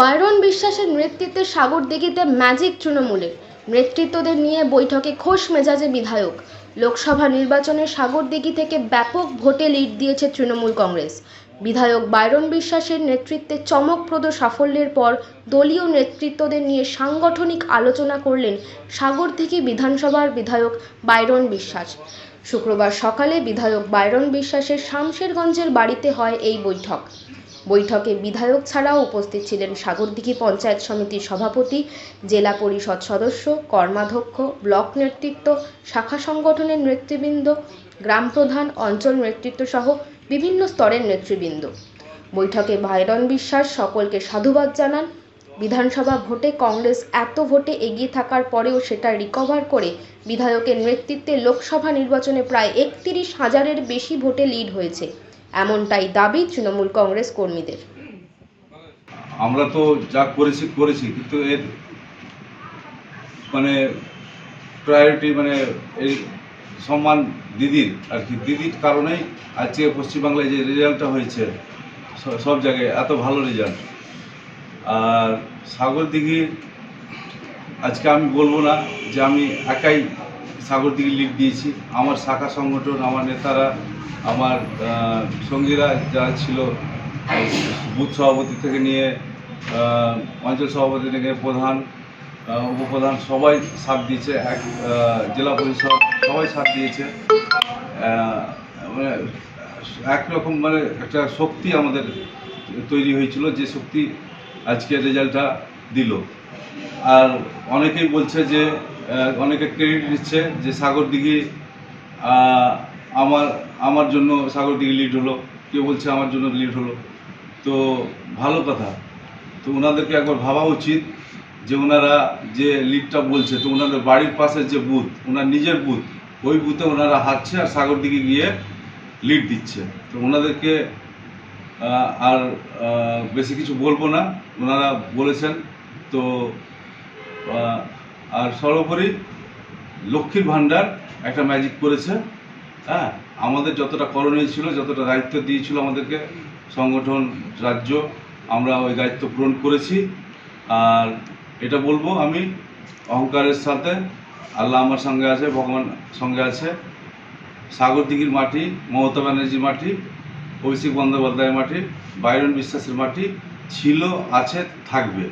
Byron বিশ্বাসের নেতৃত্বে সাগরদিঘিতে magic তৃণমূলের নেতৃত্বদের নিয়ে বৈঠকে খোশ মেজাজে বিধায়ক। লোকসভা নির্বাচনে সাগরদিঘি থেকে ব্যাপক ভোটে লিড দিয়েছে তৃণমূল কংগ্রেস। বিধায়ক বায়রন বিশ্বাসের নেতৃত্বে চমকপ্রদ সাফল্যের পর দলীয় নেতৃত্বদের নিয়ে সাংগঠনিক আলোচনা করলেন সাগর সাগরদিঘি বিধানসভার বিধায়ক বাইরন বিশ্বাস। শুক্রবার সকালে বিধায়ক বায়রন বিশ্বাসের শামশেরগঞ্জের বাড়িতে হয় এই বৈঠক। বৈঠকে বিধায়ক ছাড়াও উপস্থিত ছিলেন সাগরদিঘি পঞ্চায়েত সমিতির সভাপতি, জেলা পরিষদ সদস্য, কর্মাধ্যক্ষ, ব্লক নেতৃত্ব, শাখা সংগঠনের নেতৃবৃন্দ, গ্রাম প্রধান, অঞ্চল নেতৃত্ব সহ বিভিন্ন স্তরের নেতৃবৃন্দ। বৈঠকে ভাইরন বিশ্বাস সকলকে সাধুবাদ জানান। বিধানসভা ভোটে কংগ্রেস এত ভোটে এগিয়ে থাকার পরেও সেটা রিকভার করে বিধায়কের নেতৃত্বে লোকসভা নির্বাচনে প্রায় একত্রিশ হাজারের বেশি ভোটে লিড হয়েছে। এমনটাই দাবি তৃণমূল কংগ্রেস কর্মীদের। আমরা তো যা করেছি করেছি, কিন্তু এর মানে প্রায়োরিটি মানে এই সম্মান দিদির আর কি। দিদির কারণেই আজকে পশ্চিমবাংলায় যে রেজাল্টটা হয়েছে সব জায়গায় এত ভালো রেজাল্ট। আর সাগরদিঘির, আজকে আমি বলব না যে আমি একাই সাগরদিঘি লিড দিয়েছি। আমার শাখা সংগঠন, আমার নেতারা, আমার সঙ্গীরা যারা ছিল বুথ সভাপতি থেকে নিয়ে অঞ্চল সভাপতি থেকে প্রধান উপপ্রধান সবাই সাথ দিয়েছে। এক জেলা পরিষদ সবাই সাথ দিয়েছে। মানে একরকম মানে একটা শক্তি আমাদের তৈরি হয়েছিল, যে শক্তি আজকে রেজাল্টটা দিল। আর অনেকেই বলছে যে অনেকে ক্রেডিট দিচ্ছে যে সাগর দিঘি আমার আমার জন্য সাগর দিঘি লিড হলো। কেউ বলছে আমার জন্য লিড হলো। তো ভালো কথা। তো ওনাদেরকে একবার ভাবা উচিত যে ওনারা যে লিডটা বলছে, তো ওনাদের বাড়ির পাশে যে বুথ ওনার নিজের বুথ ওই বুথে ওনারা হাঁটছে আর সাগর দিকে গিয়ে লিড দিচ্ছে। তো ওনাদেরকে আর বেশি কিছু বলব না। ওনারা বলেছেন তো আর সর্বোপরি লক্ষ্মীর ভাণ্ডার একটা ম্যাজিক করেছে। হ্যাঁ আমাদের যতটা করণীয় ছিল, যতটা দায়িত্ব দিয়েছিল আমাদেরকে, সংগঠন, রাজ্য, আমরা ওই দায়িত্ব পূরণ করেছি। আর এটা বলব আমি, অহংকারের সাথে, আল্লাহ আমার সঙ্গে আছে, ভগবান সঙ্গে আছে। সাগরদিঘির মাটি, মমতা ব্যানার্জির মাটি, অভিষেক বন্দ্যোপাধ্যায়ের মাটি, বাইরন বিশ্বাসের মাটি ছিল, আছে, থাকবে।